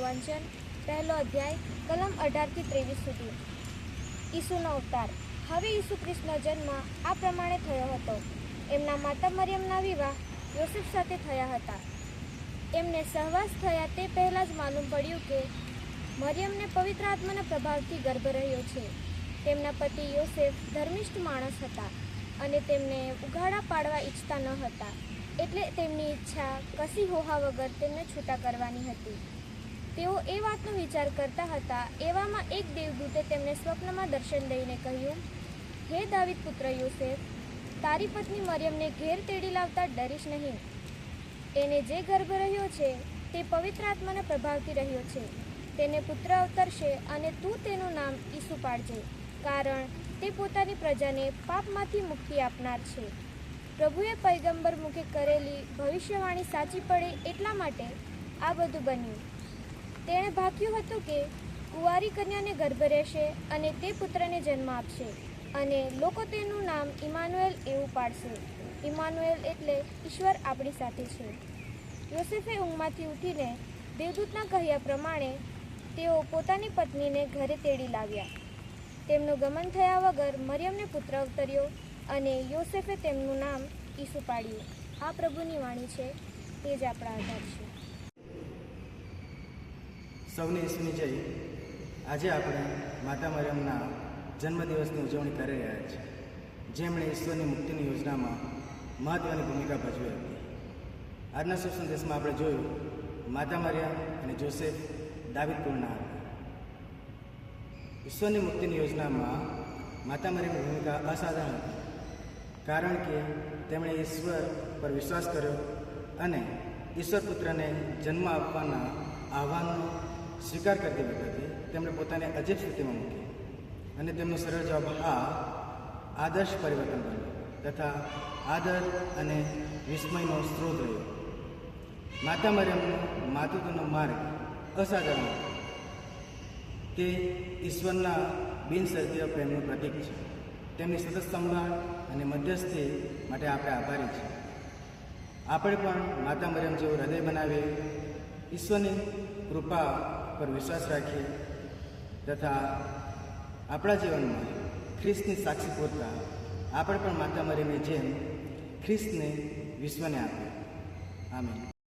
વાંચન, પહેલો અધ્યાય, કલમ અઢારથી ત્રેવીસ સુધી. ઈસુનો અવતાર. હવે ઈસુ ખ્રિસ્તનો જન્મ આ પ્રમાણે થયો હતો. એમના માતા મરિયમના વિવાહ યોસેફ સાથે થયા હતા. એમને સહવાસ થયા તે પહેલાં જ માલુમ પડ્યું કે મરિયમને પવિત્ર આત્માના પ્રભાવથી ગર્ભ રહ્યો છે. તેમના પતિ યોસેફ ધર્મિષ્ઠ માણસ હતા અને તેમને ઉઘાડા પાડવા ઈચ્છતા ન હતા. એટલે તેમની ઈચ્છા કશી હોહા વગર તેમને છૂટા કરવાની હતી. તેઓ એ વાતનો વિચાર કરતા હતા, એવામાં એક દેવદૂતે તેમને સ્વપ્નમાં દર્શન દઈને કહ્યું, હે દાવિદ પુત્ર યોસેફ, તારી પત્ની મરિયમને ઘેર તેડી લાવતા ડરીશ નહીં. એને જે ગર્ભ રહ્યો છે, તે પવિત્ર આત્માના પ્રભાવથી રહ્યો છે. તેને પુત્ર અવતરશે અને તું તેનું નામ ઈસુ પાડજે, કારણ તે પોતાની પ્રજાને પાપમાંથી મુક્તિ આપનાર છે. પ્રભુએ પૈગંબર મુખે કરેલી ભવિષ્યવાણી સાચી પડે એટલા માટે આ બધું બન્યું. તેણે ભાક્યું હતું કે કુંવારી કન્યાને ગર્ભ રહેશે અને તે પુત્રને જન્મ આપશે અને લોકો તેનું નામ ઇમાનુએલ એવું પાડશે. ઇમાનુએલ એટલે ઈશ્વર આપણી સાથે છે. યોસેફે ઊંઘમાંથી ઉઠીને દેવદૂતના કહ્યા પ્રમાણે તેઓ પોતાની પત્નીને ઘરે તેડી લાવ્યા તેમનું ગમન થયા વગર મરિયમને પુત્ર અવતર્યો અને યોસેફે તેમનું નામ ઈસુ પાડ્યું. આ પ્રભુની વાણી છે તે જ આપણા આધાર છે. સૌને ઈસુની જય. આજે આપણે માતા મરિયમના જન્મદિવસની ઉજવણી કરી રહ્યા છીએ. જેમણે ઈશ્વરની મુક્તિની યોજનામાં મહત્ત્વની ભૂમિકા ભજવી હતી. આજના શુભ સંદેશમાં આપણે જોયું, માતા મરિયમ અને જોસેફ દાવિદ કુળના ઈશ્વરની મુક્તિની યોજનામાં માતા મરિયમની ભૂમિકા અસાધારણ હતી. કારણ કે તેમણે ઈશ્વર પર વિશ્વાસ કર્યો અને ઈશ્વર પુત્રને જન્મ આપવાના આહ્વાનનો સ્વીકાર કરતી વખતે તેમણે પોતાને અજીબ સ્થિતિમાં મૂકી અને તેમનો સરળ જવાબ આ આદર્શ પરિવર્તન બન્યો તથા આદર અને વિસ્મયનો સ્ત્રોત રહ્યો. માતા મરિયમનો માતૃત્વનો માર્ગ અસાધારણ તે ઈશ્વરના બિનસર્જીય પ્રેમનું પ્રતીક છે. તેમની સતત સંભાળ અને મધ્યસ્થી માટે આપણે આભારી છીએ. આપણે પણ માતા મરિયમ જેવું હૃદય બનાવી ઈશ્વરની કૃપા પર વિશ્વાસ રાખીએ તથા આપણા જીવનમાં ખ્રિસ્તની સાક્ષી પૂરતા આપણે પણ માતા મરિયમની જેમ ખ્રિસ્તને વિશ્વને આપીએ. આમીન.